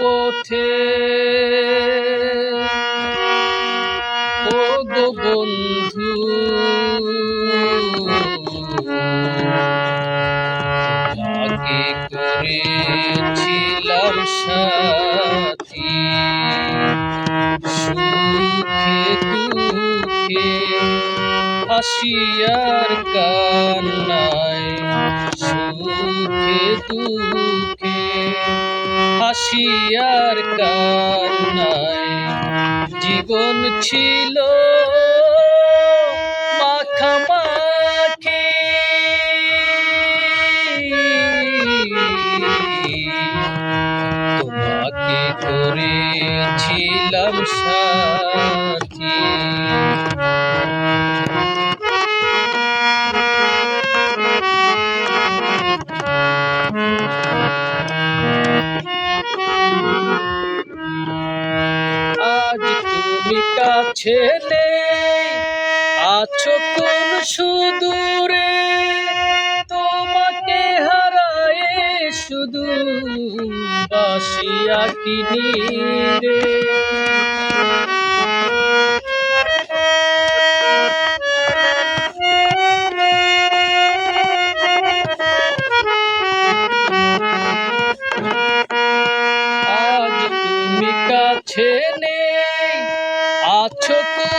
পথে। ও বন্ধু আগে করেছিলাম সাথী। দুঃখে হাসিয়ার কান্নায়। সুখে দুঃখে হাসিয়ার কান্নায় জীবন ছিল মাখামাখি। তোমাকে করেছিলাম সাথী। নেই আছো কোন সুদূরে? তোমাকে হারায়ে শুধু বাসিয়া কিনি রে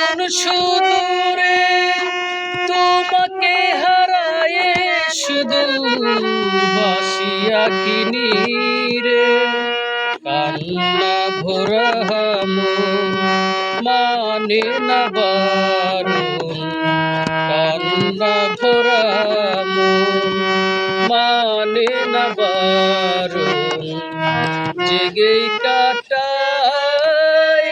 কোন সুদূরে তোমাকে হারায়ে শুধু বাসিয়া কিনি রে কান্না ভরা মন না বারণ। কান্না ভরা মন না বারণ। জেগেই কাটাই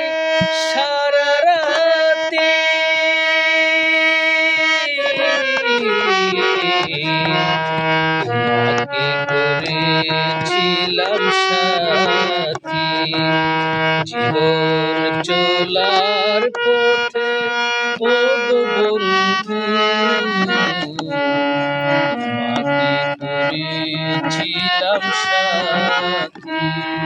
তোমাকে করেছিলাম সাথী। জীবন চলার পথে ও বন্ধু। তোমাকে করেছিলাম সাথী।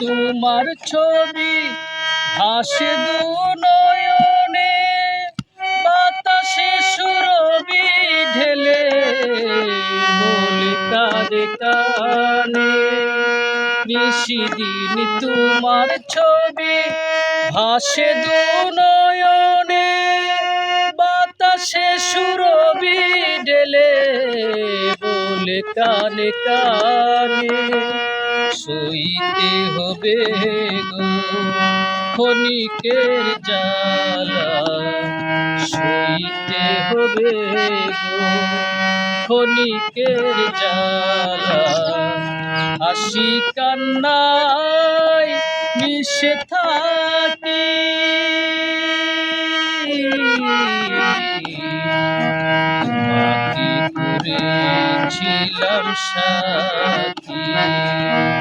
তোমার ছবি হাসে দু নয়নে, বাতাসে সুরবি ঢেলে বলে কাঁদে কানে তোমার ছবি ভাসে দু নয়নে, বাতাসে সুরবি ঢেলে বলে কানে কানে সইতে হবে ক্ষণিকের জ্বালা। সইতে হবে ক্ষণিকের জ্বালা। হাসি কান্নায় মিশে থাকি। করেছিলাম সাথী Thank you.